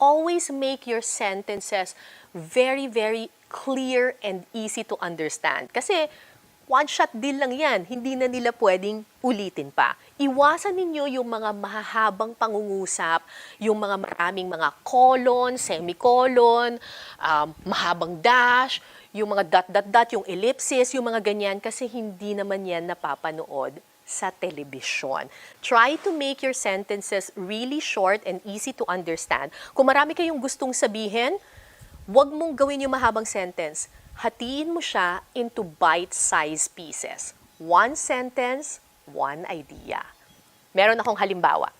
always make your sentences very, very clear and easy to understand. Kasi one-shot deal lang yan. Hindi na nila pwedeng ulitin pa. Iwasan ninyo yung mga mahahabang pangungusap, yung mga maraming mga colon, semicolon, um, mahabang dash, yung mga dot, dot, dot, yung ellipsis, yung mga ganyan, kasi hindi naman yan napapanood sa telebisyon. Try to make your sentences really short and easy to understand. Kung marami kayong gustong sabihin, Huwag mong gawin yung mahabang sentence. Hatiin mo siya into bite-sized pieces. One sentence, one idea. Meron akong halimbawa.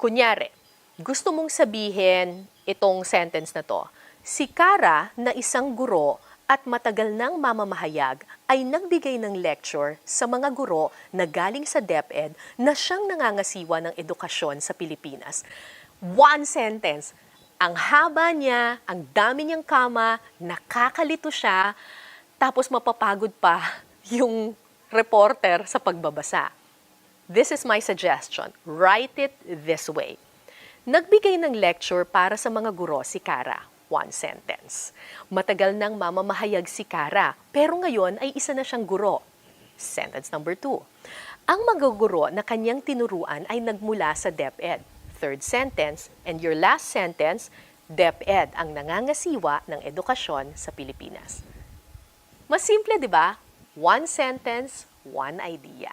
Kunyari, gusto mong sabihin itong sentence na to. Si Kara na isang guro at matagal nang mamamahayag ay nagbigay ng lecture sa mga guro na galing sa DepEd na siyang nangangasiwa ng edukasyon sa Pilipinas. One sentence. Ang haba niya, ang dami niyang kama, nakakalito siya, tapos mapapagod pa yung reporter sa pagbabasa. This is my suggestion. Write it this way. Nagbigay ng lecture para sa mga guro si Kara. One sentence. Matagal nang mamamahayag si Kara, pero ngayon ay isa na siyang guro. Sentence number two. Ang mga guro na kanyang tinuruan ay nagmula sa DepEd. Third sentence, and your last sentence, DepEd ang nangangasiwa ng edukasyon sa Pilipinas. Mas simple, di ba? One sentence, one idea.